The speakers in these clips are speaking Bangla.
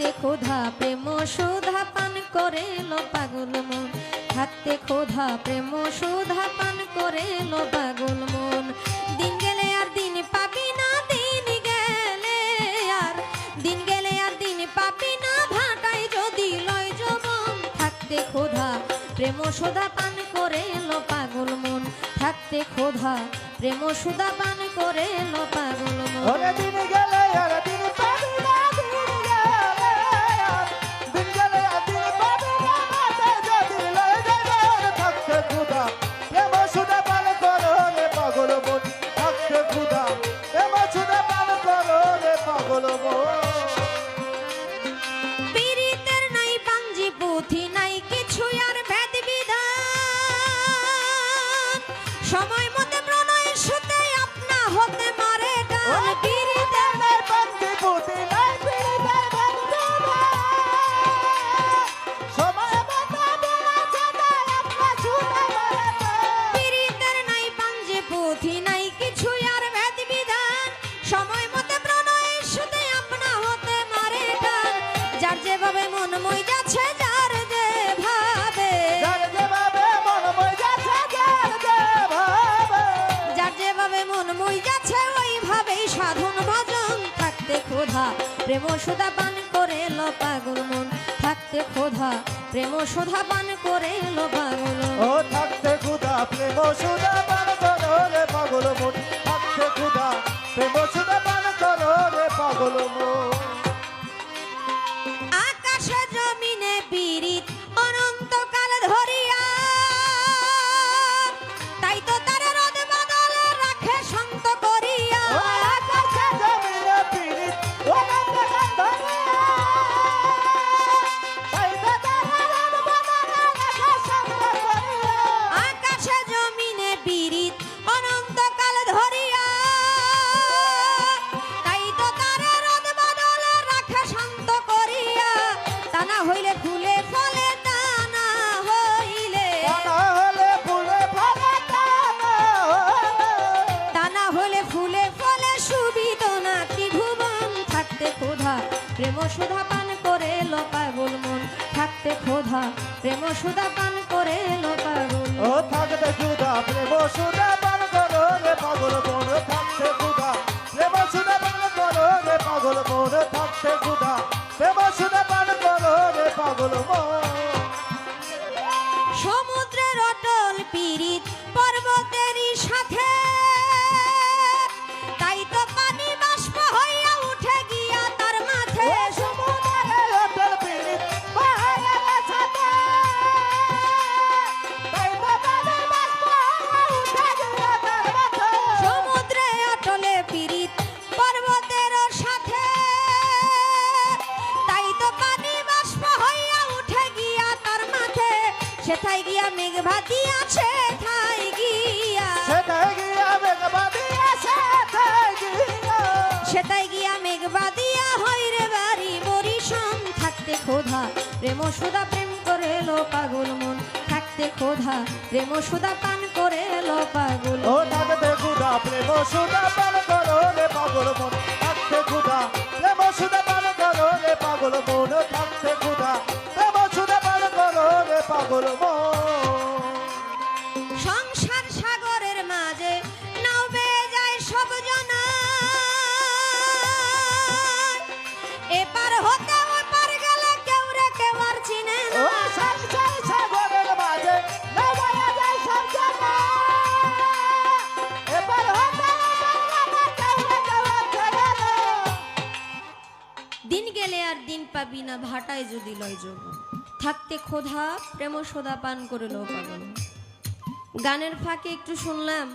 থাকতে ক্ষোধা প্রেম, সুধা পান করে লো পাগল মন। থাকতে ক্ষোধা প্রেম, সুধা পান করে লো পাগল মন। দিন গেলে আর দিন পাবি না, দিন গেলে আর। দিন গেলে আর দিন পাবি না ভাটাই যদি লয় যবন থাকতে ক্ষোধা প্রেম, সুধা পান করে লো পাগল মন। থাকতে ক্ষোধা প্রেম, সুধা পান করে লো পাগল মন। দিন গেলে আর প্রেম সুধা পান করে লো পাগল মন। থাকতে খোধা প্রেম সুধা পান করে লো পাগল ও থাকতে খোধা প্রেম সুধা পান করো পাগল মন। থাকতে খোধা প্রেম সুধা পান করো পাগল মন। তা না হইলে ফুলে ফলে তা না হইলে টানা হলে ফুলে ফলে টানা না ত্রিভুবন থাকতে ক্ষোধা প্রেম সুধা পান করে লো মন। থাকতে ক্ষোধা প্রেম সুধা পান করে লো পাগল মন। ও থাকতে ক্ষুধা প্রেম সুধা পান করো রে পাগল মন। থাকতে ক্ষুধা প্রেম সুধা পান করো রে পাগল মন। থাকতে ক্ষুধা প্রেম সুধা গিয়া। মেঘ ঠাই গিয়া সেটাই গিয়া মেঘবাদী সেটাই গিয়া। সেটাই গিয়া মেঘ বাদিয়া হইরে বাড়ি বরিশন থাকতে ক্ষোধা প্রেম সুদা প্রেম করে লো পাগল মন থাকতে ক্ষোধা প্রেম সুদা পান করে লো পাগল ও থাকতে ক্ষুধা প্রেম সুধা পান করো রে পাগল মন থাকতে ক্ষুধা প্রেম সুধা গেলে আর দিন পাবি না, ভাটায় যদি লয় যোগ। থাকতে ক্ষোধা প্রেম সোদা পান করে লো পাগল। গানের ফাঁকে একটু শুনলাম।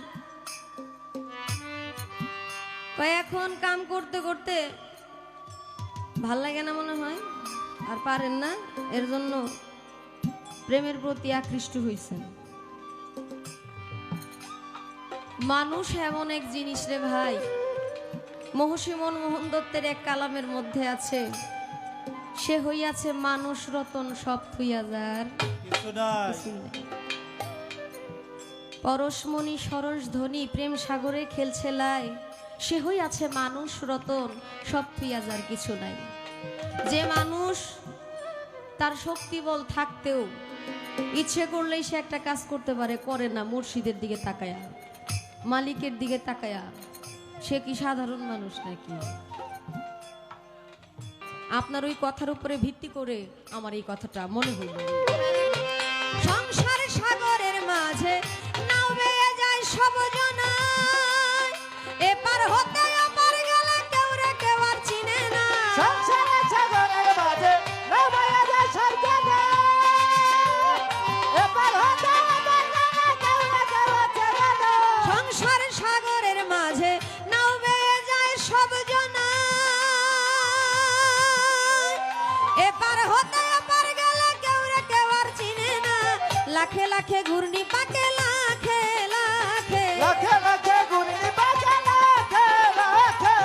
এখন কাম করতে করতে ভালো লাগে না মনে হয়? আর পারেন না? এর জন্য প্রেমের প্রতি আকৃষ্ট হয়েছেন মানুষ এমন এক জিনিস রে ভাই মহর্ষি মনমোহন দত্তের এক কালামের মধ্যে আছে, সে হইয়াছে মানুষ রতন সব থুইয়া পরশমণি সরস ধ্বনি প্রেম সাগরে খেলছে লাই। সে হইয়াছে মানুষ রতন সব থুইয়া যার, কিছু নাই। যে মানুষ তার শক্তি বল থাকতেও ইচ্ছে করলেই সে একটা কাজ করতে পারে, করে না, মুর্শিদের দিকে তাকায়া, মালিকের দিকে তাকায়া। সে কি সাধারণ মানুষ নাকি? আপনার ওই কথার উপরে ভিত্তি করে আমার এই কথাটা মনে হইল সংসার সাগরের মাঝে লাখে লাখে ঘূর্ণি পাকে লাখে লাখে। লাখে লাখে গুনি বাজে লাখে লাখে।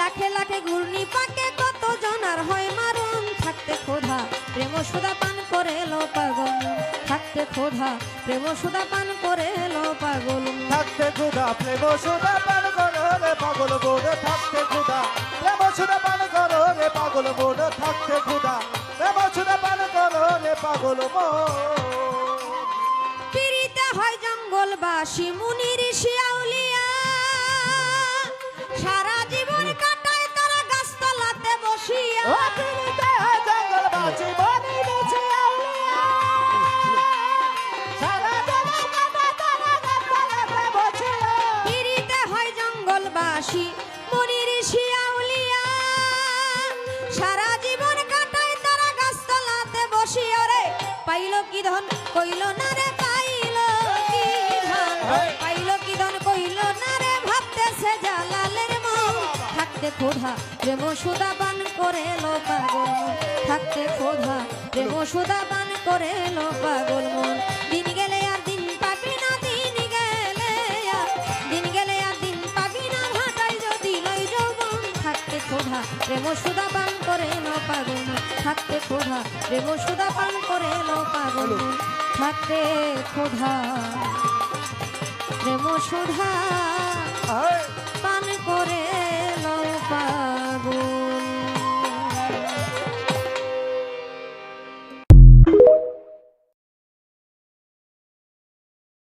লাখে লাখে ঘূর্ণি পাকে কত জনার হয় মারুন? থাকতে খোধা প্রেম সুদা পান করে লো পাগল। থাকতে খোধা প্রেম সুদা পান করে লো পাগল। থাকতে খুদা প্রেম সুদা পান করো রে পাগল বোর্ডে থাকতে খুদা প্রেম সুদা পান করো রে পাগল বোর্ডে থাকতে খুদা প্রেম সুদা পান করো রে পাগল পিড়িতে হয় জঙ্গলবাসী মুনি ঋষি আউলিয়া থাকতে খোধা প্রেম সুদা পান করে লো পাগল মন। থাকতে খোধা প্রেম সুদা পান করে লো পাগল মন। দিন গেলে আর দিন পাবি না দিন গেলে আর। দিন গেলে আর দিন পাবি না ভাটাই যদি লই যৌবন। থাকতে খোধা প্রেম সুদা পান করে লো পাগল মন। থাকতে খোধা প্রেম সুদা পান করে লো পাগল মন। থাকতে খোধা প্রেম সুধা আয়। पा